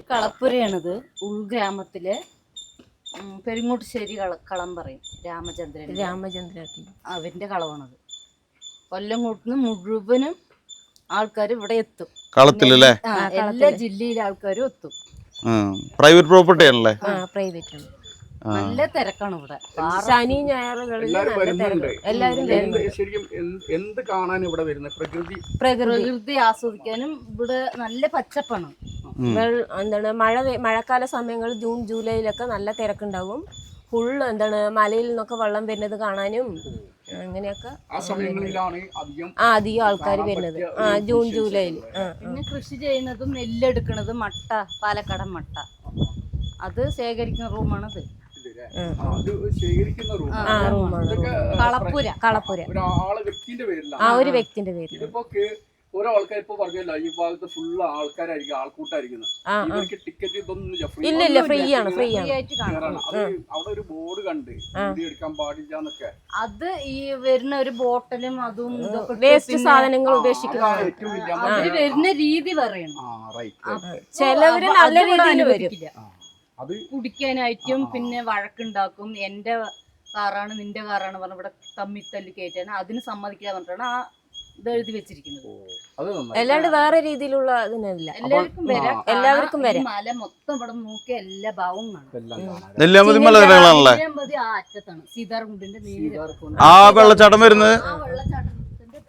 ഒരു കളപ്പുരയാണിത് ഉൾഗ്രാമത്തിലെ പെരുങ്ങോട്ടുശ്ശേരി കള കളം പറയും. രാമചന്ദ്രൻ രാമചന്ദ്രൻ. അവന്റെ കളവാണത്. കൊല്ലം കൂട്ടുന്ന മുഴുവനും ആൾക്കാർ ഇവിടെ എത്തും. കളത്തിലല്ലേ? എല്ലാ ജില്ലയിലെ ആൾക്കാരും എത്തും. പ്രൈവറ്റ് പ്രോപ്പർട്ടി ആണല്ലേ ആ പ്രൈവറ്റ് ആണ്. നല്ല തിരക്കാണ് ഇവിടെ. ശനി ഞായറുകളിൽ എല്ലാവരും എന്ത് ശരിക്കും എന്ത് എന്ത് കാണാൻ ഇവിടെ വരുന്നത്? പ്രകൃതി. പ്രകൃതി ആസ്വദിക്കാനും ഇവിടെ നല്ല പച്ചപ്പാണ്. എന്താണ് മഴ മഴക്കാല സമയങ്ങൾ ജൂൺ ജൂലൈയിലൊക്കെ നല്ല തിരക്കുണ്ടാവും. ഫുൾ എന്താണ് മലയിൽ നിന്നൊക്കെ വെള്ളം വരുന്നത് കാണാനും അങ്ങനെയൊക്കെ ആ സമയങ്ങളിലാണ് അധികം ആൾക്കാർ വരുന്നത്. ആ ജൂൺ ജൂലൈയിൽ. പിന്നെ കൃഷി ചെയ്യുന്നതും നെല്ലെടുക്കുന്നതും മട്ട പാലക്കാടൻ മട്ട. അത് ശേഖരിക്കുന്ന റൂമാണ്. ഇതൊക്കെ കളപ്പുര കളപ്പുര. ആ ഒരു വ്യക്തിന്റെ പേരിൽ ഓരോ ആൾക്കാർ ഇപ്പൊ പറഞ്ഞല്ലോ ഈ ഭാഗത്ത് ഫുള്ള് ആൾക്കാരായിരിക്കും ആൾക്കൂട്ടായിരിക്കുന്നത്. ആ ആ. ഇവർക്ക് ടിക്കറ്റ് ഇതൊന്നും ഫ്രീ ആണ് ഫ്രീ ആണ് ആയിട്ട് കാണാം. അത് അവിടെ ഒരു ബോർഡ് കണ്ട് വീഡിയോ എടുക്കാൻ പാടില്ല എന്നൊക്കെ അത് ഈ വരുന്ന ഒരു ബോട്ടലും അതും വേസ്റ്റ് സാധനങ്ങൾ ഉപേക്ഷിക്കുന്ന ഉപേക്ഷിക്കുന്നത്. വരുന്ന രീതി പറയണം. ആ റൈറ്റ് ചിലവര് നല്ല രീതിയിൽ വരും. അത് കുടിക്കാനായിട്ടും പിന്നെ വഴക്കുണ്ടാക്കും. എന്റെ കാറാണ് നിന്റെ കാറാണ് പറഞ്ഞ ഇവിടെ തമ്മി തല്ലി കയറ്റാൻ അതിന് സമ്മതിക്കാതെ പറഞ്ഞിട്ടാണ് ആ ഇത് എഴുതി വെച്ചിരിക്കുന്നത് അല്ലാണ്ട് വേറെ രീതിയിലുള്ള ഇതിനല്ല. എല്ലാവർക്കും വരാം. എല്ലാവർക്കും വരാം. മല മൊത്തം ഇവിടെ നോക്കിയ എല്ലാ ഭാവവും നെല്ലിയാമ്പതി ആ അറ്റത്താണ്. സീതാർകുണ്ടിന്റെ നേരെ ആ വെള്ളച്ചാട്ടം വരുന്നത്? ആ വെള്ളച്ചാട്ടത്തിന്റെ.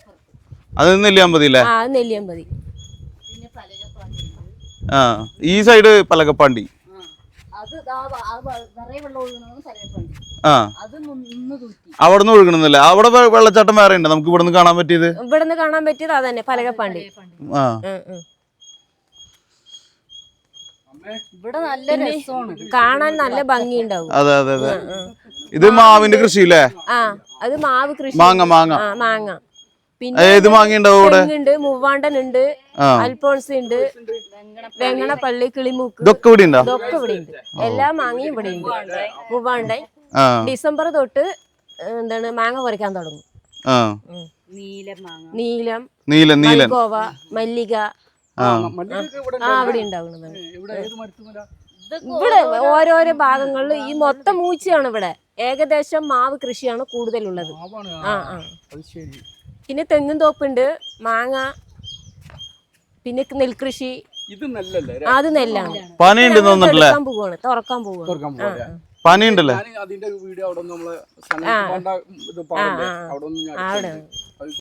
അത് നെല്ലിയാമ്പതി അല്ലേ? ആ നെല്ലിയമ്പതി. പിന്നെ പലകപ്പാണ്ടി ആ ഈ സൈഡ് പലകപ്പാണ്ടി. ആ അത് നിറയെ വെള്ളം ഒഴുകുന്നത് പലകപ്പാണ്ടി ആ. അത് അവിടെ നിന്ന് ഒഴുകണമെന്നില്ല അവിടെ വെള്ളച്ചാട്ടം വേറെ ഉണ്ട്. നമുക്ക് ഇവിടെ നിന്ന് കാണാൻ പറ്റിയത്? ഇവിടുന്ന് കാണാൻ പറ്റിയത് അതന്നെ പലകപ്പാണ്ടി. പലകപ്പാണ്ടി. ആ ഇവിടെ നല്ല രസമാണ്. കാണാൻ നല്ല ഭംഗിയുണ്ടാവും. അതെ അതെ അതെ. ഇത് മാവിന്റെ കൃഷി അല്ലേ ആ അത് മാവ് കൃഷി. മാങ്ങ മാങ്ങ. ആ മാങ്ങ. പിന്നെ ഏത് മാങ്ങ ഉണ്ടാവും മൂവാണ്ടൻ ഉണ്ട് അൽഫോൺസ് ഉണ്ട് വെങ്ങണപ്പള്ളി. കിളിമൂക്ക്. ഇതൊക്കെ ഇവിടെ ഉണ്ടോ? ഇതൊക്കെ ഇവിടെ ഉണ്ട്. എല്ലാ മാങ്ങയും ഇവിടെ ഉണ്ട്. മൂവാണ്ടായി ആ ഡിസംബർ തൊട്ട് എന്താണ് മാങ്ങ പറിക്കാൻ തുടങ്ങും. ആ. നീല മാങ്ങ. നീലം നീലൻ നീലൻ ഗോവ മല്ലിക. ആ, അവിടെ ഇവിടെ ഓരോരോ ഭാഗങ്ങളിൽ ഈ മൊത്തം മൂച്ചയാണ് ഇവിടെ. ഏകദേശം മാവ് കൃഷിയാണ് കൂടുതലുള്ളത്. മാവാണ് ആ. ആ, പിന്നെ തെങ്ങും തോപ്പുണ്ട് മാങ്ങ പിന്നെ നെൽകൃഷി. ഇത് നെല്ലല്ലേ? അത് നെല്ലാണ്. പണിയുണ്ട് തുറക്കാൻ പോവാണ്. തുറക്കാൻ പോവാണ് പനി ഉണ്ടല്ലേ അതിന്റെ വീഡിയോ അവിടെ നമ്മൾ. അവിടെ